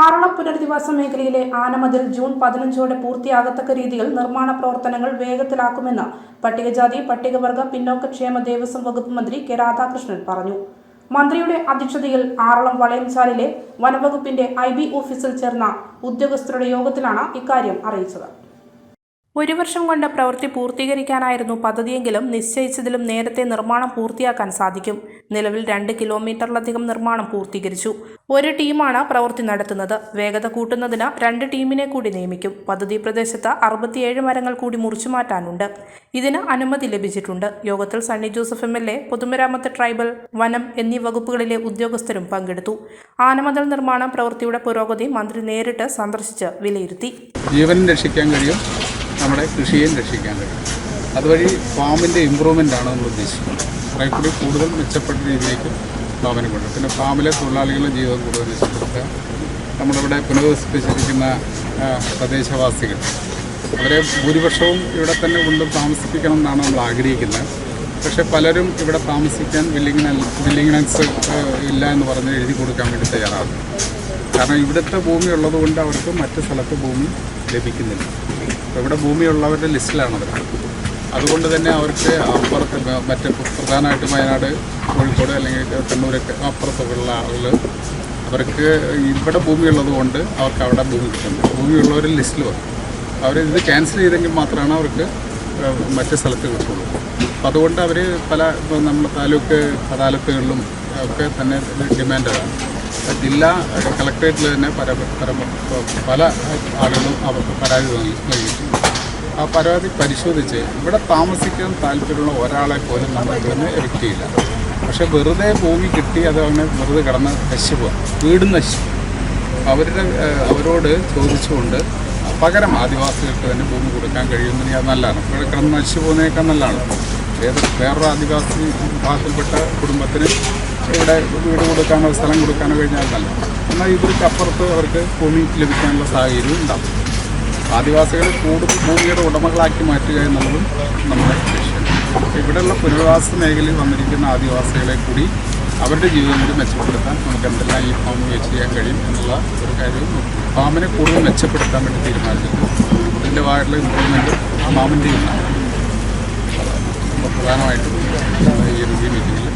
ആറളം പുനരധിവാസ മേഖലയിലെ ആനമതിൽ ജൂൺ പതിനഞ്ചോടെ പൂർത്തിയാകത്തക്ക രീതിയിൽ നിർമ്മാണ പ്രവർത്തനങ്ങൾ വേഗത്തിലാക്കുമെന്ന് പട്ടികജാതി പട്ടികവർഗ പിന്നോക്കക്ഷേമ ദേവസ്വം വകുപ്പ് മന്ത്രി കെ രാധാകൃഷ്ണൻ പറഞ്ഞു. മന്ത്രിയുടെ അധ്യക്ഷതയിൽ ആറളം വളയംചാലിലെ വനവകുപ്പിന്റെ ഐ ബി ഓഫീസിൽ ചേർന്ന ഉദ്യോഗസ്ഥരുടെ യോഗത്തിലാണ് ഇക്കാര്യം അറിയിച്ചത്. ഒരു വർഷം കൊണ്ട് പ്രവൃത്തി പൂർത്തീകരിക്കാനായിരുന്നു പദ്ധതിയെങ്കിലും നിശ്ചയിച്ചതിലും നേരത്തെ നിർമ്മാണം പൂർത്തിയാക്കാൻ സാധിക്കും. നിലവിൽ രണ്ട് കിലോമീറ്ററിലധികം നിർമ്മാണം പൂർത്തീകരിച്ചു. ഒരു ടീമാണ് പ്രവൃത്തി നടത്തുന്നത്. വേഗത കൂട്ടുന്നതിന് രണ്ട് ടീമിനെ കൂടി നിയമിക്കും. പദ്ധതി പ്രദേശത്ത് അറുപത്തിയേഴ് മരങ്ങൾ കൂടി മുറിച്ചു മാറ്റാനുണ്ട്. ഇതിന് അനുമതി ലഭിച്ചിട്ടുണ്ട്. യോഗത്തിൽ Sunny Joseph M L A പൊതുമരാമത്ത് ട്രൈബൽ വനം എന്നീ വകുപ്പുകളിലെ ഉദ്യോഗസ്ഥരും പങ്കെടുത്തു. ആനമതൽ നിർമ്മാണം പ്രവൃത്തിയുടെ പുരോഗതി മന്ത്രി നേരിട്ട് സന്ദർശിച്ച് വിലയിരുത്തി. ജീവൻ രക്ഷിക്കാൻ കഴിയും. നമ്മുടെ കൃഷിയെയും രക്ഷിക്കാൻ കഴിയും. അതുവഴി ഫാമിന്റെ ഇമ്പ്രൂവ്മെന്റ് ആണ് നമ്മൾ ഉദ്ദേശിക്കുന്നത്. കുറേ കൂടി കൂടുതൽ മെച്ചപ്പെട്ട രീതിയിലേക്ക് ഫാമിനെ കൊണ്ടു പിന്നെ ഫാമിലെ തൊഴിലാളികളുടെ ജീവിതം കൂടുതൽ മെച്ചപ്പെടുത്തുക. നമ്മളിവിടെ പുനരധിവസിപ്പിച്ചിരിക്കുന്ന പ്രദേശവാസികൾ. അവരെ ഭൂരിപക്ഷവും ഇവിടെ തന്നെ കൊണ്ട് താമസിപ്പിക്കണം എന്നാണ് നമ്മൾ ആഗ്രഹിക്കുന്നത്. പക്ഷേ പലരും ഇവിടെ താമസിക്കാൻ വില്ലിങ്ങിന വില്ലിങ്ങിനൻസ് ഇല്ല എന്ന് പറഞ്ഞ് എഴുതി കൊടുക്കാൻ വേണ്ടി തയ്യാറാകും കാരണം ഇവിടുത്തെ ഭൂമി ഉള്ളതുകൊണ്ട് അവർക്ക് മറ്റു സ്ഥലത്ത് ഭൂമി ലഭിക്കുന്നില്ല. അപ്പോൾ ഇവിടെ ഭൂമിയുള്ളവരുടെ ലിസ്റ്റിലാണ് അവർ അതുകൊണ്ട് തന്നെ അവർക്ക് അപ്പുറത്ത് മറ്റ് പ്രധാനമായിട്ടും വയനാട് കോഴിക്കോട് അല്ലെങ്കിൽ കണ്ണൂരൊക്കെ അപ്പുറത്തൊക്കെയുള്ള ആളുകൾ അവർക്ക് ഇവിടെ ഭൂമിയുള്ളത് കൊണ്ട് അവർക്ക് അവിടെ ഭൂമി കിട്ടുന്നുണ്ട് ഭൂമിയുള്ളവർ ലിസ്റ്റിൽ വരും. അവർ ഇത് ക്യാൻസൽ ചെയ്തെങ്കിൽ മാത്രമാണ് അവർക്ക് മറ്റു സ്ഥലത്ത് കിട്ടുള്ളൂ. അപ്പം അതുകൊണ്ട് അവർ പല നമ്മുടെ താലൂക്ക് അദാലത്തുകളിലും ഒക്കെ തന്നെ ഡിമാൻഡാണ്. ജില്ലാ കളക്ടറേറ്റിൽ തന്നെ പല പല ആളുകളും അവർക്ക് പരാതി നൽകിയിട്ടുണ്ട്. ആ പരാതി പരിശോധിച്ച് ഇവിടെ താമസിക്കാൻ താല്പര്യമുള്ള ഒരാളെ പോലും നമ്മൾ ഇവിടുന്ന് എവിക്റ്റ് ചെയ്യില്ല പക്ഷേ വെറുതെ ഭൂമി കിട്ടി അത് അങ്ങനെ വെറുതെ കിടന്ന് നശിച്ചു പോകാം വീട് നശിച്ചു അവരുടെ അവരോട് ചോദിച്ചുകൊണ്ട് പകരം ആദിവാസികൾക്ക് തന്നെ ഭൂമി കൊടുക്കാൻ കഴിയുന്നതിന് അത് നല്ലതാണ്. ഇവിടെ കിടന്ന് നശിച്ചു പോകുന്നതിനേക്കാൾ നല്ലതാണ്. ഏത് വേറൊരു ആദിവാസി വിഭാഗത്തിൽപ്പെട്ട കുടുംബത്തിന് ഇവിടെ വീട് കൊടുക്കാനോ സ്ഥലം കൊടുക്കാനോ കഴിഞ്ഞാൽ നല്ല എന്നാൽ ഇവർക്ക് അപ്പുറത്ത് അവർക്ക് ഭൂമി ലഭിക്കാനുള്ള സാഹചര്യവും ഉണ്ടാവും ആദിവാസികളെ കൂടുതൽ ഭൂമിയുടെ ഉടമകളാക്കി മാറ്റുക എന്നുള്ളതും നമ്മുടെ ലക്ഷ്യം. ഇവിടെയുള്ള പുനരവാസ മേഖലയിൽ വന്നിരിക്കുന്ന ആദിവാസികളെ കൂടി അവരുടെ ജീവിതം കൂടി മെച്ചപ്പെടുത്താൻ നമുക്ക് എന്തെല്ലാം ഈ ഫാം വെച്ച് ചെയ്യാൻ കഴിയും എന്നുള്ള ഒരു കാര്യവും ഫാമിനെ കൂടുതൽ മെച്ചപ്പെടുത്താൻ വേണ്ടി തീരുമാനിച്ചിട്ടുണ്ട്. ഇതിന്റെ ഭാഗത്തുള്ള ഇമ്പ്രൂവ്മെന്റ് ഫാമിന്റെ ഉണ്ടാകും പ്രധാനമായിട്ടും ഈ ഒരു മീറ്റിങ്ങിൽ